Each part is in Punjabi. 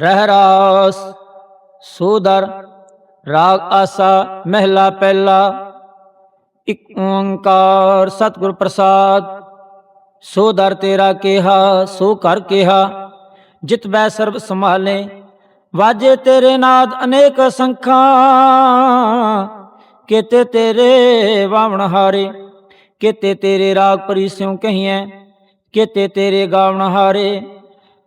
ਰਹਿ ਰਾਸ, ਸੋਦਰ, ਰਾਗ ਆਸਾ, ਮਹਿਲਾ ਪਹਿਲਾ, ਇਕ ਓੰਕਾਰ ਸਤਿਗੁਰ ਪ੍ਰਸਾਦ। ਸੋ ਦਰ ਤੇਰਾ ਕਿਹਾ, ਸੋ ਕਰ ਕਿਹਾ, ਜਿਤ ਬੈ ਸਰਬ ਸੰਭਾਲੇ, ਵਾਜੇ ਤੇਰੇ ਨਾਦ ਅਨੇਕ ਸੰਖਾਂ। ਕਿਤੇ ਤੇਰੇ ਵਾਵਣ ਹਾਰੇ, ਕਿਤੇ ਤੇਰੇ ਰਾਗ ਪਰਿਸਿਉ ਕਹੀਐ, ਕਿਤੇ ਤੇਰੇ ਗਾਵਣ ਹਾਰੇ।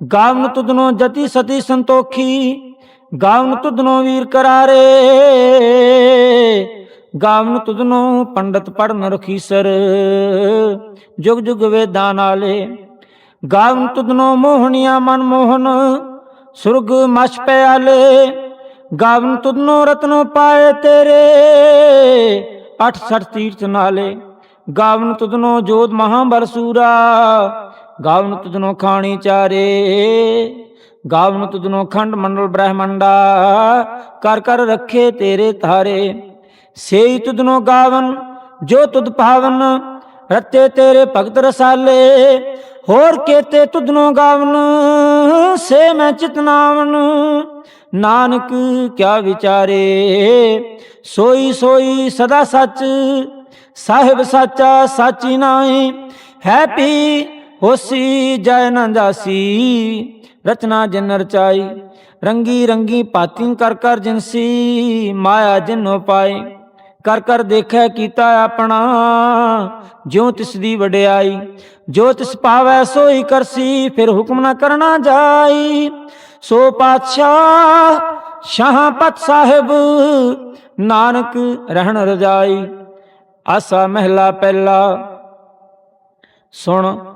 ਗਾਵਨ ਤੁਧਨੋ ਜਤੀ ਸਤੀ ਸੰਤੋਖੀ, ਗਾਵਨ ਤੁਧਨੋ ਵੀਰ ਕਰਾਰੇ। ਗਾਵਨ ਤੁਧਨੋ ਪੰਡਤ ਪੜਨ ਰਖੀਸਰ ਜੁਗ ਜੁਗ ਵੇਦਾਂ ਨਾਲੇ। ਗਾਵਨ ਤੁਧਨੋ ਮੋਹਣੀਆਂ ਮਨ ਮੋਹਨ, ਸੁਰਗ ਮਛ ਪਿਆਲੇ। ਗਾਵਨ ਤੁਧਨੋ ਰਤਨੋ ਪਾਏ ਤੇਰੇ 68 ਤੀਰਥ ਨਾਲੇ। ਗਾਵਨ ਤੁਧਨੋ ਜੋਤ ਮਹਾਬਲ ਸੂਰਾ ਗਾਵਨ ਤੁਜਨੋ ਖਾਣੀ ਚਾਰੇ, ਗਾਵਨ ਤੁਧਨੋ ਖੰਡ ਮੰਡਲ ਬ੍ਰਹਮੰਡਾ, ਕਰ ਕਰ ਰੱਖੇ ਤੇਰੇ ਧਾਰੇ। ਸੇਈ ਤੁਧਨੋ ਗਾਵਨ, ਜੋ ਤੁਧ ਭਾਵਨ, ਰਤੇ ਤੇਰੇ ਭਗਤ ਰਸਾਲੇ। ਹੋਰ ਕੇਤੇ ਤੁਧਨੋ ਗਾਵਨ, ਸੇ ਮੈਂ ਚਿਤਨਾਵਨ ਨਾਨਕ ਕਿਆ ਵਿਚਾਰੇ, ਸੋਈ ਸੋਈ ਸਦਾ ਸੱਚ। ਸਾਹਿਬ ਸਾਚਾ ਸਾਚੀ ਨਾਹੀ, ਹੈ ਪੀ ਹੋਸੀ ਜੈ ਨਾ ਜਾਸੀ, ਰਚਨਾ ਜਿਨ ਰਚਾਈ, ਰੰਗੀ ਰੰਗੀ ਪਾਤੀ ਕਰ ਕਰ ਜਿਨਸੀ ਮਾਇਆ ਜਿਨੋ ਪਾਈ, ਕਰ ਕਰ ਦੇਖੈ ਕੀਤਾ ਆਪਣਾ, ਜਿਉ ਤਿਸ ਦੀ ਵਡਿਆਈ, ਜੋ ਤਿਸ ਪਾਵੈ ਸੋਈ ਕਰਸੀ, ਫਿਰ ਹੁਕਮ ਨਾ ਕਰਨਾ ਜਾਈ। ਸੋ ਪਾਤਸ਼ਾਹ ਸ਼ਾਹ ਸਾਹਿਬ, ਨਾਨਕ ਰਹਿਣ ਰਜਾਈ, ਆਸਾ ਮਹਿਲਾ ਪਹਿਲਾ, ਸੁਣ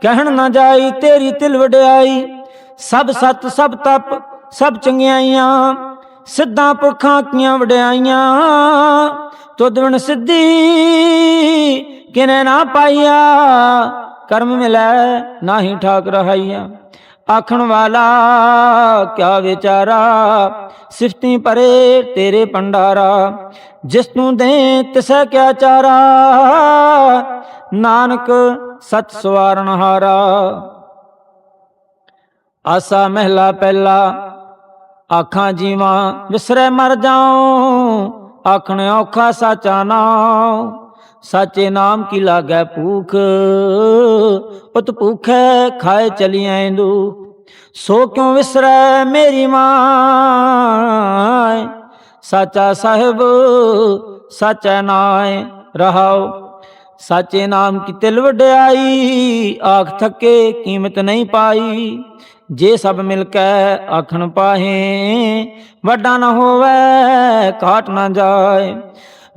ਕਹਿਣ ਨਾ ਜਾਈ, ਤੇਰੀ ਤਿਲ ਵਡਿਆਈ। ਸਭ ਸਤ, ਸਭ ਤਪ, ਸਭ ਚੰਗਿਆਈਆਂ। ਸਿੱਧਾਂ ਪੁਰਖਾਂ ਕੀਆਂ ਵਡਿਆਈਆਂ। ਤੁਧ ਬਿਨ ਸਿੱਧੀ ਕਿਨੇ ਨਾ ਪਾਈਆ। ਕਰਮ ਮਿਲੈ ਨਾਹੀ ਠਾਕ ਰਹਾਈਆ। ਆਖਣ ਵਾਲਾ, ਕਿਆ ਵਿਚਾਰਾ? ਸਿਫਤੀ ਪਰੇ ਤੇਰੇ ਪੰਡਾਰਾ ਜਿਸ ਨੂੰ ਦੇ ਤਿਸੈ ਕਿਆ ਚਾਰਾ। ਨਾਨਕ ਸਤ ਸਵਾਰਨ ਹਾਰਾ ਆਸਾ ਮਹਿਲਾ ਪਹਿਲਾ, ਆਖਾਂ ਜੀਵਾਂ ਵਿਸਰੇ ਮਰ ਜਾਉ, ਆਖਣ ਔਖਾ ਸਾਚਾ ਨਾਮ ਸਾਚੇ ਨਾਮ ਕੀ ਲਾਗੈ ਭੂਖ ਉਤ ਭੂਖੈ ਖਾਏ ਚਲੀਐ ਦੂ ਸੋ ਕਿਉ ਵਿਸਰੈ ਮੇਰੀ ਮਾਂ? ਸਾਚਾ ਸਾਹਿਬ, ਸਾਚਾ ਨਾਏ ਰਹਾਓ। ਸਾਚੇ ਨਾਮ ਕੀ ਤਿਲ ਵਡਿਆਈ? ਆਖ ਥੱਕੇ ਕੀਮਤ ਨਹੀਂ ਪਾਈ। ਜੇ ਸਭ ਮਿਲ ਕੇ ਆਖਣ ਪਾਹੇ, ਵੱਡਾ ਨਾ ਹੋਵੇ ਕਾਟ ਨਾ ਜਾਏ।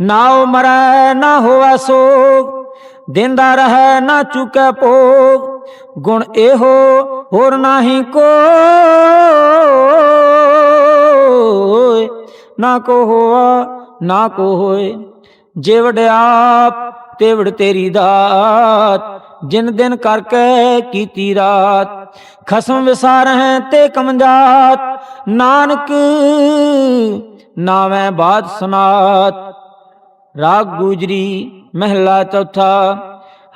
ਨਾਉ ਮਰੈ, ਨਾ ਹੋਵੇ ਸੋਗ, ਦਿੰਦਾ ਰਹੈ, ਨਾ ਚੁਕੈ ਭੋਗ। ਗੁਣ ਇਹੋ, ਹੋਰ ਨਾਹੀ ਕੋਏ। ਨਾ ਕੋ ਹੋਆ, ਨਾ ਕੋ ਹੋਏ। ਜੇ ਵਡਿਆਪ ਤੇ ਤੇਰੀ ਦਾਤ, ਜਿਨ ਦਿਨ ਕਰਕੇ ਕੀਤੀ ਰਾਤ। ਖਸਮ ਵਿਸਾਰਹਿ ਤੇ ਕਮਜਾਤ ਨਾਨਕ ਨਾਵੇਂ ਬਾਤ ਸੁਨਾਤ। ਰਾਗ ਗੂਜਰੀ ਮਹਿਲਾ ਚੌਥਾ,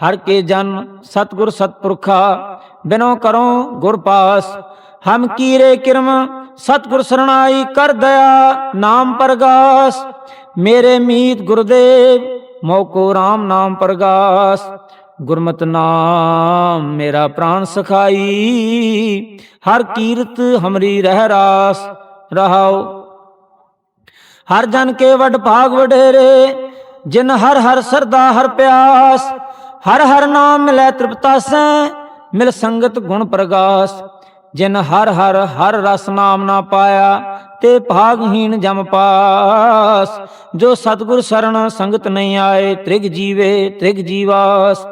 ਹਰ ਕੇ ਜਨ ਸਤਗੁਰ ਸਤਪੁਰਖਾ, ਬਿਨੋ ਕਰੋ ਗੁਰ ਪਾਸ। ਹਮ ਕੀਰੇ ਕਿਰਮ ਸਤਗੁਰ ਸਰਣਾਈ ਕਰ ਦਇਆ ਨਾਮ ਪ੍ਰਗਾਸ। ਮੇਰੇ ਮੀਤ ਗੁਰਦੇਵ ਮੋਕੋ RAM ਨਾਮ ਪ੍ਰਗਾਸ, ਗੁਰਮਤਿ ਨਾਮ ਮੇਰਾ ਪ੍ਰਾਨ ਸਖਾਈ। ਹਰ ਕੀਰਤ ਹਮਰੀ ਰਹਿ ਰਾਸ ਰਹਾਓ ਹਰ ਜਨ ਕੇ ਵਡ ਭਾਗ ਵਡੇਰੇ, ਜਿਨ ਹਰ ਹਰ ਸਰਦਾ ਹਰ ਪਿਆਸ। ਹਰ ਹਰ ਨਾਮ ਮਿਲੈ ਤ੍ਰਿਪਤਾ ਸੈ, ਮਿਲ ਸੰਗਤ ਗੁਣ ਪ੍ਰਗਾਸ। ਜਿਨ ਹਰ ਹਰ ਹਰ ਰਸ ਨਾਮ ਨਾ ਪਾਇਆ ਤੇ ਭਾਗਹੀਣ ਜਮ ਪਾਸ। ਜੋ ਸਤਗੁਰ ਸਰਣ ਸੰਗਤ ਨਹੀਂ ਆਏ, ਤ੍ਰਿਗ ਜੀਵੇ, ਤ੍ਰਿਗ ਜੀਵਾਸ।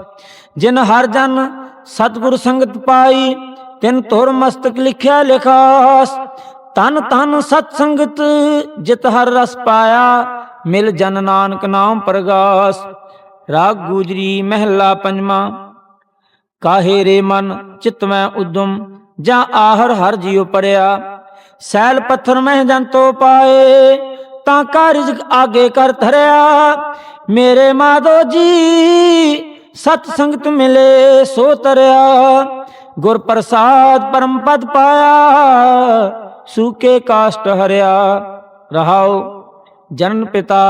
ਜਿਨ ਹਰ ਜਨ ਸਤਗੁਰ ਸੰਗਤ ਪਾਈ, ਤਿਨ ਤੁਰ ਮਸਤਕ ਲਿਖਿਆ ਲਿਖਾਸ। ਤਨ ਤਨ ਸਤ ਸੰਗਤ ਜਿਤ ਹਰ ਰਸ ਪਾਇਆ, ਮਿਲ ਜਨ ਨਾਨਕ ਨਾਮ ਪ੍ਰਗਾਸ। ਰਾਗ ਗੁਜਰੀ ਮਹਿਲਾ ਪੰਜਵਾਂ ਕਾਹੇ ਰੇ ਮਨ ਚਿਤ ਮੈਂ ਉਦਮ, ਜਾਂ ਆਹਰ ਹਰ ਜੀਉ ਪੜਿਆ। ਸੈਲ ਪੱਥਰ ਮਹਿ ਜੰਤੋ ਪਾਏ ਤਾਂ ਕਾ ਰਿਜ਼ਕ ਆਗੇ ਕਰ ਧਰਿਆ ਮੇਰੇ ਮਾਧੋ ਜੀ ਸਤ ਸੰਗਤ ਮਿਲੇ ਸੋ ਤਰਿਆ ਗੁਰ ਪ੍ਰਸਾਦ ਪਰਮ ਪਦ ਪਾਇਆ ਸੂਕੇ ਕਾਸ਼ਟ ਹਰਿਆ ਰਹਾਉ ਜਨਨ ਪਿਤਾ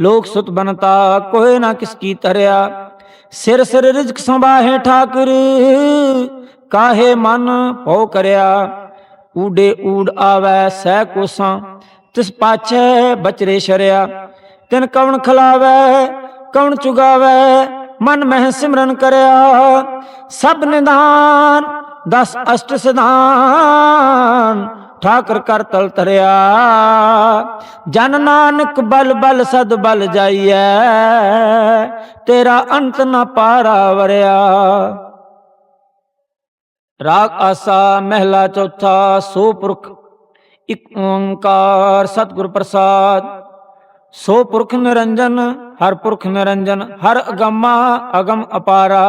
ਲੋਕ ਸੁਤ ਬਨਤਾ ਕੋਏ ਨਾ ਕਿਸ ਕੀ ਤਰਿਆ ਸਿਰ ਸਿਰ ਰਿਜ਼ਕ ਸੰਭਾਹੇ ਠਾਕੁਰ ਕਾਹੇ ਮਨ ਊਡੇ ਊੜ ਆਵੈ ਸਹਿ ਕੋਸਾਂ, ਤਿਸ ਪਾਛੈ ਬਚਰੇ ਸ਼ਰਿਆ। ਤਿਨ ਕਵਣ ਖਲਾਵੈ, ਕਵਣ ਚੁਗਾਵੈ, ਮਨ ਮਹਿ ਸਿਮਰਨ ਕਰਿਆ। ਸਭ ਨਿਦਾਨ ਦਸ ਅਸ਼ਟ ਸਿਧਾਨ, ਠਾਕਰ ਕਰ ਤਲ ਤਰਿਆ ਜਨ ਨਾਨਕ ਬਲ ਬਲ ਸਦ ਬਲ ਜਾਈਐ, ਤੇਰਾ ਅੰਤ ਨਾ ਪਾਰਾ ਵਰਿਆ। ਰਾਗ ਆਸਾ ਮਹਿਲਾ ਚੌਥਾ ਸੋ ਪੁਰਖ ਇਕ ਓੰਕਾਰ ਸਤਿਗੁਰ ਪ੍ਰਸਾਦ ਸੋ ਪੁਰਖ ਨਿਰੰਜਨ ਹਰ ਪੁਰਖ ਨਿਰੰਜਨ ਹਰ ਅਗੰਮਾ ਅਗਮ ਅਪਾਰਾ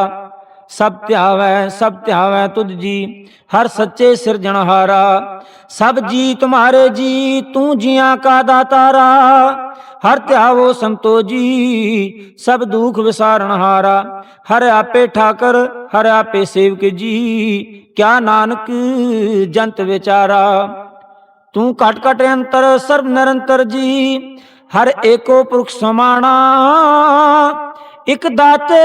ਸਭ ਧਿਆਵੈ ਸਭ ਧਿਆਵੈ ਤੁਧ ਜੀ, ਹਰ ਸੱਚੇ ਸਿਰਜਣਹਾਰਾ ਸਭ ਜੀ ਤੁਮਾਰੇ ਜੀ, ਤੂੰ ਜੀਆਂ ਕਾ ਦਾਤਾਰਾ। ਹਰ ਧਿਆਵੋ ਸੰਤੋ ਜੀ, ਸਭ ਦੁਖ ਵਿਸਾਰਣਹਾਰਾ ਹਰ ਆਪੇ ਠਾਕਰ, ਹਰ ਆਪੇ ਸੇਵਕ ਜੀ, ਕਿਆ ਨਾਨਕ ਜੰਤ ਵਿਚਾਰਾ। ਤੂੰ ਘਟ ਘਟ ਅੰਤਰ, ਸਰਬ ਨਿਰੰਤਰ ਜੀ, ਹਰ ਏਕੋ ਪੁਰਖ ਸਮਾਣਾ। ਇਕ ਦਾਤੇ,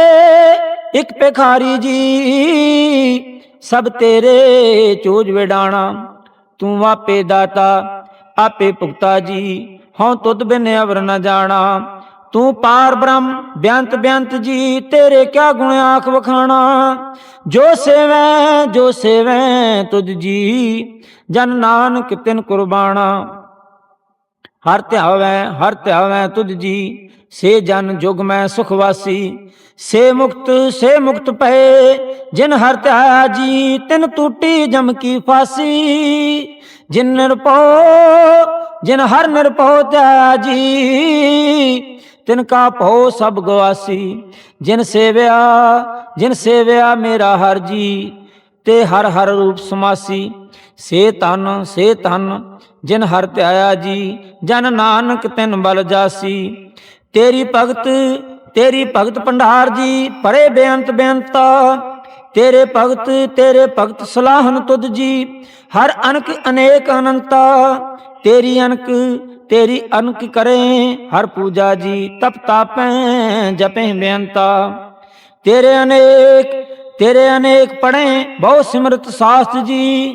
ਇੱਕ ਭਿਖਾਰੀ ਜੀ, ਸਭ ਤੇਰੇ ਚੋਜ ਵਿਡਾਣਾ। ਤੂੰ ਆਪੇ ਦਾਤਾ, ਆਪੇ ਭੁਗਤਾ ਜੀ, ਹਉ ਤੁਧ ਬਿਨ ਅਵਰ ਨ ਜਾਣਾ। ਤੂੰ ਪਾਰ ਬ੍ਰਹਮ, ਬਿਆੰਤ ਬਿਆੰਤ ਜੀ, ਤੇਰੇ ਕਿਆ ਗੁਣ ਆਖ ਵਖਾਣਾ। ਜੋ ਸੇਵੈ ਜੋ ਸੇਵੈ ਤੁਧ ਜੀ, ਜਨ ਨਾਨਕ ਤਿਨ ਕੁਰਬਾਨਾ ਹਰ ਧਿਆਵੈ ਹਰ ਧਿਆਵੈ ਤੁਧ ਜੀ ਸੇ ਜਨ ਜੁਗ ਮੈਂ ਸੁਖਵਾਸੀ ਸੇ ਮੁਕਤ ਸੇ ਮੁਕਤ ਪਏ ਜਿਨ ਹਰ ਧਿਆਇਆ ਜੀ ਤਿਨ ਟੂਟੀ ਜਮ ਕੀ ਫਾਸੀ। ਜਿਨ ਨਿਰਭਉ, ਜਿਨ ਹਰ ਨਿਰਭਉ ਧਿਆਇਆ ਜੀ ਤਿਨ ਕਾ ਭਉ ਸਭ ਗਵਾਸੀ। ਜਿਨ ਸੇਵਿਆ ਜਿਨ ਸੇਵਿਆ ਮੇਰਾ ਹਰ ਜੀ, ਤੇ ਹਰ ਹਰ ਰੂਪ ਸਮਾਸੀ। ਸੇ ਤਨ ਸੇ ਤਨ ਜਿਨ ਹਰ ਧਿਆਇਆ ਜੀ ਜਨ ਨਾਨਕ ਤਿਨ ਬਲ ਜਾਸੀ। ਤੇਰੀ ਭਗਤ ਤੇਰੀ ਭਗਤ ਭੰਡਾਰ ਜੀ, ਪਰੇ ਬੇਅੰਤ ਬੇਅੰਤਾ। ਤੇਰੇ ਭਗਤ ਤੇਰੇ ਭਗਤ ਸਲਾਹਨ ਤੁਧ ਜੀ, ਹਰ ਅਨਕ ਅਨੇਕ ਅਨੰਤਾ। ਤੇਰੀ ਅਨਕ ਤੇਰੀ ਅਨਕ ਕਰੇ, ਹਰ ਪੂਜਾ ਜੀ ਤਪ ਤਾਪੈ, ਜਪੈ ਬੇਅੰਤਾ। ਤੇਰੇ ਅਨੇਕ ਤੇਰੇ ਅਨੇਕ ਪੜੇ ਬਹੁ ਸਿਮਰਤ ਸਾਸਤ ਜੀ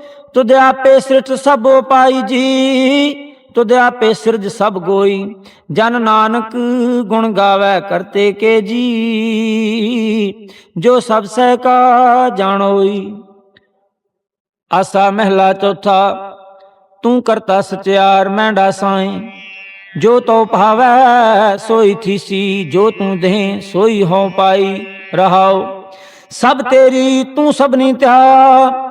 ਤੁਧ ਆਪੇ ਸ੍ਰਿਸ਼ਟ ਸਭ ਪਾਈ ਜੀ, ਤੁਧ ਆਪੇ ਸਿਰਜ ਸਭ ਗੋਈ। ਜਨ ਨਾਨਕ ਗੁਣ ਗਾਵੇ ਕਰਤੇ ਕੇ ਜੀ, ਜੋ ਸਭ ਸਹਿ ਕਾ ਜਾਣੋਈ। ਆਸਾ ਮਹਿਲਾ ਚੌਥਾ, ਤੂੰ ਕਰਤਾ ਸਚਿਆਰ ਮੈਂਡਾ ਸਾਈ। ਜੋ ਤੋ ਭਾਵੈ ਸੋਈ ਥੀਸੀ, ਜੋ ਤੂੰ ਦੇ ਸੋਈ ਹੋ ਪਾਈ ਰਹਾਉ। ਸਭ ਤੇਰੀ ਤੂੰ ਸਭਨੀ ਤਿਆ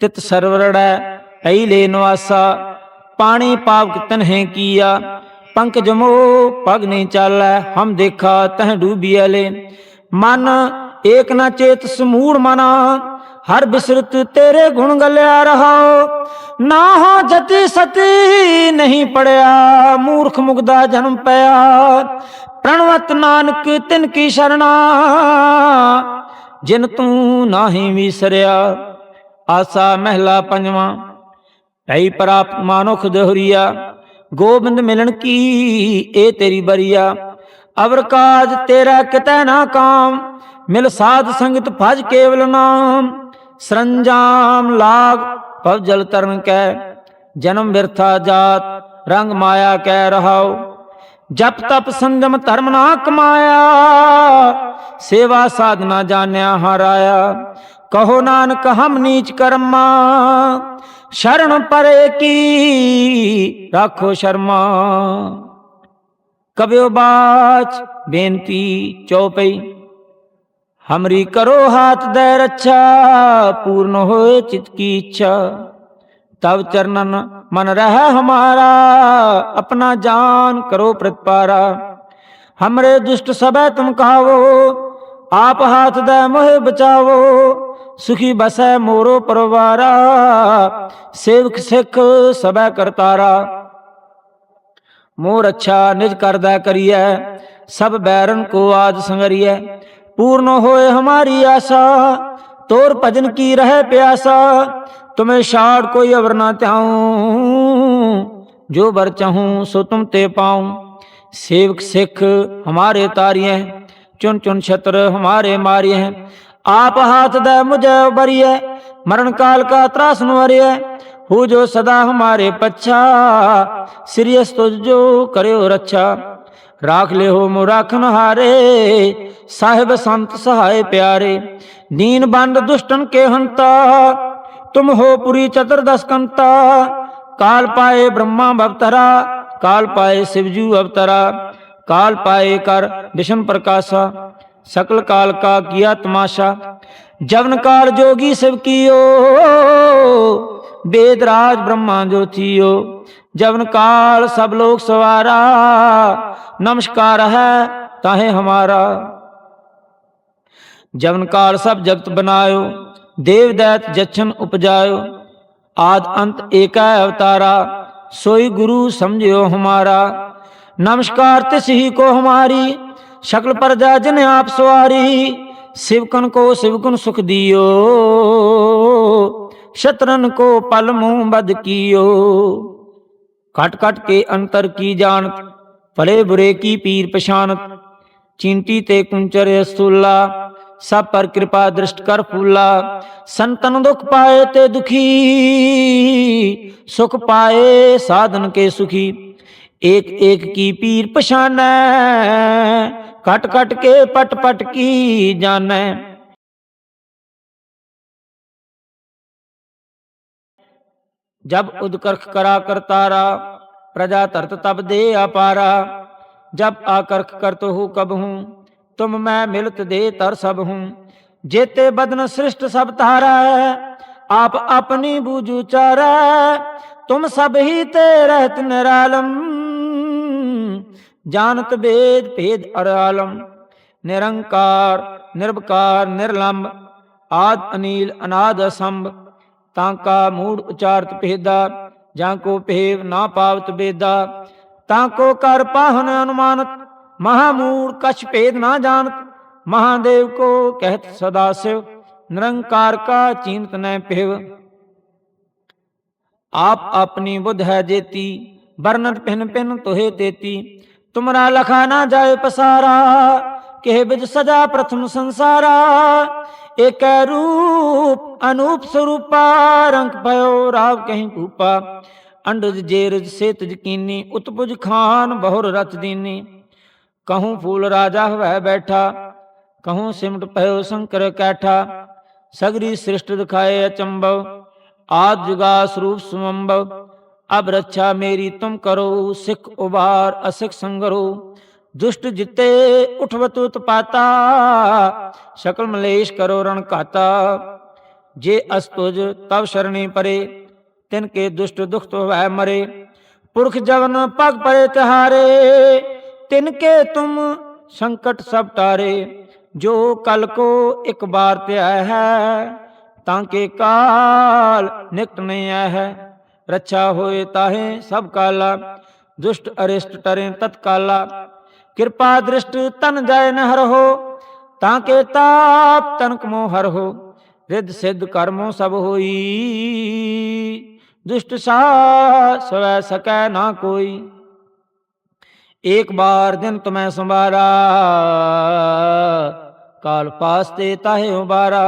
ਤਿਤ ਸਰਵਰੜੈ ਐ ਲੈ ਨਿਵਾਸਾ, ਪਾਣੀ ਪਾਪ ਕਿਤਨ ਹੈ ਕੀਆ, ਪੰਕ ਜਮੋ ਪਗ ਨਹੀਂ ਚਾਲੈ, ਹਮ ਦੇਖਾ ਤਹ ਡੂਬੀਐ ਲੈ। ਮਨ ਏਕ ਨਾ ਚੇਤ ਸਮੂੜ ਮਨਾ, ਹਰ ਬਿਸਰਤ ਤੇਰੇ ਗੁਣ ਗਲਿਆ ਰਹਾਓ ਨਾ ਹੋ ਜਤੀ ਸਤੀ ਨਹੀਂ ਪੜਿਆ, ਮੂਰਖ ਮੁਗਦਾ ਜਨਮ ਪਿਆ। ਪ੍ਰਣਵਤ ਨਾਨਕ ਤਿਨ ਕੀ ਸ਼ਰਣਾ ਜਿਨ ਤੂੰ ਨਾਹੀ ਵਿਸਰਿਆ। ਆਸਾ ਮਹਿਲਾ ਪੰਜਵਾਂ। ਐਈ ਪ੍ਰਾਪਤ ਮਾਨੁਖ ਦਹਰੀਆ, ਗੋਬਿੰਦ ਮਿਲਣ ਕੀ ਇਹ ਤੇਰੀ ਬਰੀਆ। ਅਵਰ ਕਾਜ ਤੇਰਾ ਕਿਤੈ ਨਾ ਕਾਮ, ਮਿਲ ਸਾਧ ਸੰਗਤ ਭਜ ਕੇਵਲ ਨਾਮ। ਸਰੰਜਾਮ ਲਾਗ ਭਵ ਜਲ ਤਰਨ ਕੈ, ਜਨਮ ਵਿਰਥਾ ਜਾਤ, ਰੰਗ ਮਾਇਆ ਕਹਿ ਰਹਾਉ। ਜਪ ਤਪ ਸੰਗਮ ਧਰਮ ਨਾ ਕਮਾਇਆ, ਸੇਵਾ ਸਾਧਨਾ ਜਾਣਿਆ ਹਰਾਇਆ। ਕਹੋ ਨਾਨਕ, ਹਮ ਨੀਚ ਕਰਮਾ, ਸ਼ਰਨ ਪਰੇ ਕੀ ਰੱਖੋ ਸ਼ਰਮਾ। ਕਬਿਓ ਬਾਚ ਬੇਨਤੀ ਚਉਪਈ ਹਮਰੀ ਕਰੋ ਹਾਥ ਦੇ ਰੱਛਾ, ਪੂਰਨ ਹੋਏ ਚਿਤ ਕੀ ਇੱਛਾ। ਤਬ ਚਰਨਨ ਮਨ ਰਹਿ ਹਮਾਰਾ, ਆਪਣਾ ਜਾਨ ਕਰੋ ਪ੍ਰਤਪਾਰਾ। ਹਮਰੇ ਦੁਸ਼ਟ ਸਭੈ ਤੁਮ ਕਹਾਵੋ, ਆਪ ਹਾਥ ਦੇ ਮੋਹਿ ਬਚਾਵੋ सुखी बस मोरो परवारा, सेवक सिख सब करतारा। मोर अच्छा निज कर करिए सब बैरन को आज संगरिए पूर्ण होए हमारी आशा, तोर भजन की रहे प्यासा, तुम्हें शाड़ कोई अवर ना त्याऊ। जो बर चाहूँ सो तुम ते पाऊँ। सेवक सिख हमारे तारिये, चुन चुन छत्र हमारे मारिये। आप हाथ दे मुझे बरिये मरण काल का त्रासन वरिये हो जो सदा हमारे पच्छा सिरियस तुझ जो करो रक्षा राख ले हो मुराखन हारे साहिब संत सहाय प्यारे। दीन बंद दुष्टन के हंता, तुम हो पुरी चतुर्दश कंता। काल पाए ब्रह्मा भवतरा काल पाए शिवजू अवतरा। काल पाए कर विष्णु प्रकाशा। सकल काल का किया तमाशा। जवन काल जोगी शिव कियो वेदराज ब्रह्मा जो थियो। जवन काल सब लोग सवारा, नमस्कार है, ताहे हमारा। जवन काल सब जगत बनायो देव दैत जछन उपजायो। आद अंत एका अवतारा, सोई गुरु समझियो हमारा। नमस्कार तिस ही को हमारी ਸ਼ਕਲ ਪਰਜਾ ਜਿਨ ਆਪ ਸਵਾਰੀ, ਸਿਵਕਨ ਕੋ ਸਿਵਕਨ ਸੁਖ ਦਿਓ, ਸ਼ਤਰਨ ਕੋ ਪਲ ਮੂੰਹ ਬਦ ਕੀਓ। ਘਟ ਘਟ ਕੇ ਅੰਤਰ ਕੀ ਜਾਣ, ਭਲੇ ਬੁਰੇ ਕੀ ਪੀਰ ਪਛਾਨਤ ਚਿੰਤੀ ਤੇ ਕੁੰਚਰ ਅਸਤੁਲਾ ਸਭ ਪਰ ਕਿਰਪਾ ਦ੍ਰਿਸ਼ਟ ਕਰ ਫੂਲਾ। ਸੰਤਨ ਦੁਖ ਪਾਏ ਤੇ ਦੁਖੀ, ਸੁਖ ਪਾਏ ਸਾਧਨ ਕੇ ਸੁਖੀ। ਏਕ ਏਕ ਕੀ ਪੀਰ ਪਛਾਨੈ कट कट के पट पट की जाने। जब उदकर्ख करा कर तारा, प्रजा तरत तब दे अपारा। जब आकर्ख करत हो कब हूँ, तुम मैं मिलत दे तर सब हूँ। जेते बदन सृष्ट सब तारा है आप अपनी बूझू चारा। तुम सब ही ते रहत निरालम। जानत भेद भेद अरालम निरंकार, निर्वकार, निर्लंब, आद अनिल, अनाद असंभ तांका मूड उचारत भेदा, जाको भेव ना पावत बेदा तांको कर पाहन अनुमानत, महामूढ़ कछ भेद ना जानत। महादेव को कहत सदाशिव निरंकार का चिंत न पेव आप अपनी बुध है जेती, वर्णन भिन्न भिन्न तुहे तेती। ਤੁਮਰਾ ਲਖਾ ਨਾ ਜਾਏ ਪਸਾਰਾ ਕਿਹ ਬਿਜ ਸਜਾ ਪ੍ਰਥਮ ਸੰਸਾਰਾ। ਏਕੈ ਰੂਪ, ਅਨੂਪ ਸਰੂਪਾ, ਰੰਗ ਪਇਓ ਰਾਵ ਕਹੀਂ ਭੂਪਾ ਅੰਡਜ ਜੇਰਜ ਸੇਤਜ ਕੀਨੀ ਉਤਪੁਜ ਖਾਨ ਬਹੁਰ ਰਚ ਦੀਨੀ। ਕਹੂੰ ਫੂਲ ਰਾਜਾ ਹੋਵੇ ਬੈਠਾ, ਕਹੂੰ ਸਿਮਟ ਪਇਓ ਸ਼ੰਕਰ ਕੈਠਾ। ਸਗਰੀ ਸ੍ਰਿਸ਼ਟ ਦਿਖਾਏ ਅਚੰਭਵ, ਆਦ ਜੁਗਾ ਸਰੂਪ ਸੁਮੰਭਵ। ਅਬ ਰੱਛਾ ਮੇਰੀ ਤੁਮ ਕਰੋ, ਸਿੱਖ ਉਬਾਰ, ਅਸਿਖ ਸੰਗਰੋ। ਦੁਸ਼ਟ ਜਿਤੇ ਉਠਵਤ ਉਤਪਾਤਾ, ਸਕਲ ਮਲੇਸ਼ ਕਰੋ ਰਣ ਘਾਤਾ। ਜੇ ਅਸਤੁਜ ਤਵ ਸ਼ਰਣੀ ਪਰੇ, ਤਿਨ ਕੇ ਦੁਸ਼ਟ ਦੁਖ ਤੋ ਵੈ ਮਰੇ। ਪੁਰਖ ਜਵਨ ਪਗ ਪਰੇ ਤਿਹਾਰੇ, ਤਿਨ ਕੇ ਤੁਮ ਸੰਕਟ ਸਭ ਟਾਰੇ। ਜੋ ਕਲ ਕੋ ਇੱਕ ਬਾਰ ਧਿਆ ਹੈ, ਤਾਂ ਕੇ ਕਾਲ ਨਿਕਟ ਨਹੀਂ ਆਇਆ ਹੈ। रक्षा होए ताहे सब काला। दुष्ट अरिष्ट टरे तत्काला। कृपा दृष्ट तन जय हर हो ताके ताप तनक मोहर हो रिद सिद्ध कर्मो सब होई। दुष्ट सा सवै सकै ना कोई। एक बार दिन तुम्हें संवारा, काल पास ते ताहे उबारा।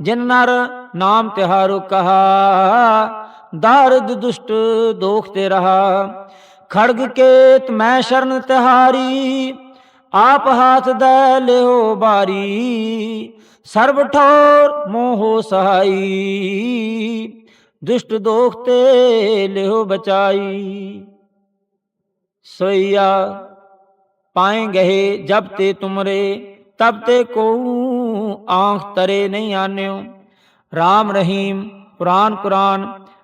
जिन नर नाम तिहारो कहा ਦਾਰਦ ਦੁਸ਼ਟ ਦੋਖ ਤੇ ਰਹਾ। ਖੜਗ ਕੇਤ ਮੈਂ ਸ਼ਰਨ ਤਿਹਾਰੀ, ਆਪ ਹਾਥ ਦੇ ਲਿਓ ਬਾਰੀ। ਸਰਬ ਠੌਰ ਮੋਹ ਸਹਾਈ, ਦੁਸ਼ਟ ਦੋਖ ਤੇ ਲਿਓ ਬਚਾਈ। ਸੋਈਆ, ਪਾਏ ਗਏ ਜਬ ਤੇ ਤੁਮਰੇ, ਤਬ ਤੇ ਕੋ ਆਂਖ ਤਰੇ ਨਹੀਂ ਆਨਿਓ। RAM ਰਹੀਮ ਕੁਰਾਨ ਕੁਰਾਨ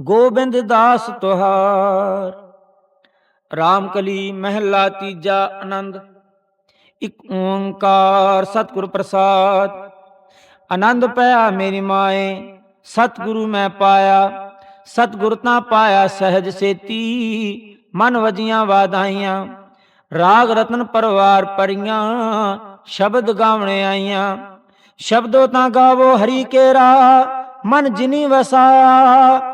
ਗੋਬਿੰਦ ਦਾਸ ਤੁਹਾਰ। ਰਾਮਕਲੀ ਮਹਿਲਾ ਤੀਜਾ ਆਨੰਦ। ਇਕ ਓੰਕਾਰ ਸਤਿਗੁਰ ਪ੍ਰਸਾਦ। ਆਨੰਦ ਪਿਆ ਮੇਰੀ ਮਾਏ, ਸਤਿਗੁਰੂ ਮੈਂ ਪਾਇਆ। ਸਤਿਗੁਰ ਤਾਂ ਪਾਇਆ ਸਹਿਜ ਸੇਤੀ, ਮਨ ਵਜੀਆਂ ਵਾਦਾਈਆਂ ਰਾਗ ਰਤਨ ਪਰਵਾਰ ਪਰੀਆਂ, ਸ਼ਬਦ ਗਾਵਣੇ ਆਈਆਂ। ਸ਼ਬਦੋ ਤਾਂ ਗਾਵੋ ਹਰੀ ਕੇਰਾ, ਮਨ ਜਿਨੀ ਵਸਾਇਆ।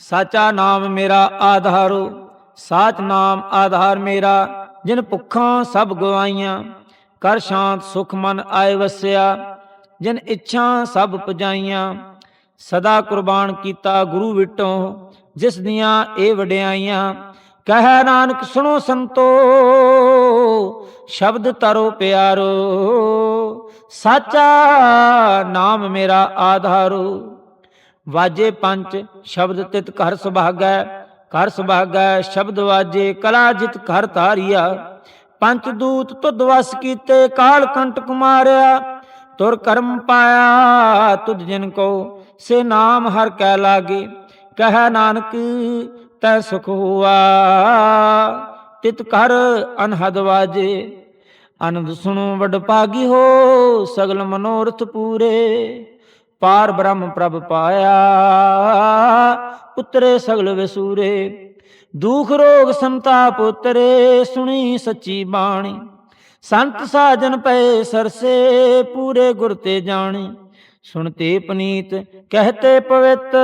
ਸਾਚਾ ਨਾਮ ਮੇਰਾ ਆਧਾਰੋ ਸਾਚ ਨਾਮ ਆਧਾਰ ਮੇਰਾ, ਜਿਨ ਭੁੱਖਾਂ ਸਭ ਗਵਾਈਆਂ। ਕਰ ਸ਼ਾਂਤ ਸੁਖ ਮਨ ਆਏ ਵਸਿਆ, ਜਿਨ ਇੱਛਾ ਸਭ ਪੁਜਾਈਆਂ। ਸਦਾ ਕੁਰਬਾਨ ਕੀਤਾ ਗੁਰੂ ਵਿਟੋਂ, ਜਿਸ ਦੀਆਂ ਇਹ ਵਡਿਆਈਆਂ। ਕਹਿ ਨਾਨਕ, ਸੁਣੋ ਸੰਤੋ, ਸ਼ਬਦ ਤਰੋ ਪਿਆਰੋ। ਸਾਚਾ ਨਾਮ ਮੇਰਾ ਆਧਾਰੋ ਵਾਜੇ ਪੰਜ ਸ਼ਬਦ ਤਿਤ ਘਰ ਸੁਭਾਗੈ ਘਰ ਸੁਭਾਗੈ, ਸ਼ਬਦ ਵਾਜੇ, ਕਲਾ ਜਿਤ ਘਰ ਧਾਰਿਆ। ਪੰਜ ਦੂਤ ਤੁਧ ਵਸ ਕੀਤੇ, ਕਾਲ ਕੰਟਕ ਮਾਰਿਆ ਤੁਰ ਕਰਮ ਪਾਇਆ ਤੁਧ ਜਿਨ ਕੋ, ਸੇ ਨਾਮ ਹਰ ਕੈ ਲਾਗੇ। ਕਹਿ ਨਾਨਕ, ਤੈ ਸੁਖ ਹੁਆ। ਤਿਤ ਕਰ ਅਨਹਦ ਵਾਜੇ। ਆਨੰਦ ਸੁਣੋ, ਵਡ ਭਾਗੀ ਹੋ, ਸਗਲ ਮਨੋਰਥ ਪੂਰੇ। ਪਾਰ ਬ੍ਰਹਮ ਪ੍ਰਭ ਪਾਇਆ ਉਤਰੇ ਸਗਲ ਵਿਸੂਰੇ, ਦੁਖ ਰੋਗ ਸੰਤਾਪ ਉਤਰੇ ਸੁਣੀ ਸੱਚੀ ਬਾਣੀ। ਸੰਤ ਸਾਜਨ ਪਏ ਸਰਸੇ, ਪੂਰੇ ਗੁਰ ਤੇ ਜਾਣੇ। ਸੁਣਤੇ ਪਨੀਤ, ਕਹਤੇ ਪਵਿੱਤ,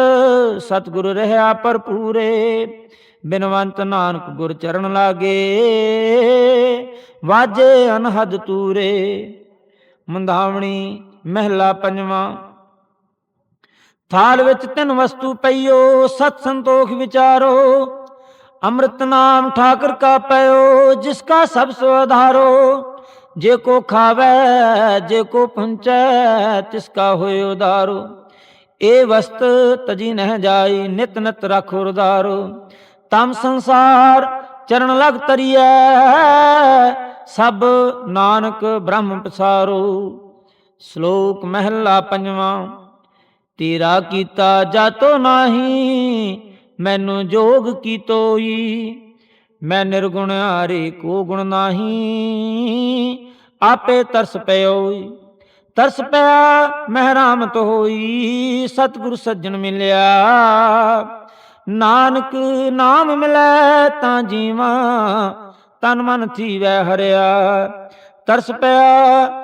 ਸਤਿਗੁਰ ਰਹਾ ਭਰਪੂਰੇ। ਬਿਨਵੰਤ ਨਾਨਕ ਗੁਰ ਚਰਨ ਲਾਗੇ, ਵਾਜੇ ਅਨਹਦ ਤੂਰੇ। ਮੁੰਦਾਵਣੀ ਮਹਿਲਾ ਪੰਜਵਾਂ ਥਾਲ ਵਿੱਚ ਤਿੰਨ ਵਸਤੂ ਪਈਓ, ਸਤ ਸੰਤੋਖ ਵਿਚਾਰੋ। ਅੰਮ੍ਰਿਤ ਨਾਮ ਠਾਕਰ ਕਾ ਪਇਓ, ਜਿਸ ਕਾ ਸਭ ਸੋ ਆਧਾਰੋ। ਜੇ ਕੋ ਖਾਵੇ, ਜੇ ਕੋ ਪੰਚੈ, ਤਿਸ ਕਾ ਹੋਇ ਉਦਾਰੋ। ਇਹ ਵਸਤ ਤਜੀ ਨਹਿ ਜਾਈ, ਨਿਤ ਨਿਤ ਰਖ ਉਰਦਾਰੋ। ਤਮ ਸੰਸਾਰ ਚਰਨ ਲਗ ਤਰੀਐ, ਸਭ ਨਾਨਕ ਬ੍ਰਹਮ ਪਸਾਰੋ। ਸ਼ਲੋਕ ਮਹਿਲਾ ਪੰਜਵਾਂ। ਤੇਰਾ ਕੀਤਾ ਜਾਤੋ ਨਾਹੀ, ਮੈਨੂੰ ਜੋਗ ਕੀ ਤੋਈ? ਮੈਂ ਨਿਰਗੁਣ ਹਾਰੇ ਕੋ ਗੁਣ ਨਾਹੀ? ਆਪੇ ਤਰਸ ਪਇਓਈ ਤਰਸ ਪਿਆ ਮਹਿਰਾਮਤ ਹੋਈ ਸਤਿਗੁਰ ਸੱਜਣ ਮਿਲਿਆ। ਨਾਨਕ ਨਾਮ ਮਿਲੈ ਤਾਂ ਜੀਵਾਂ, ਤਨ ਮਨ ਥੀਵੈ ਹਰਿਆ। ਤਰਸ ਪਿਆ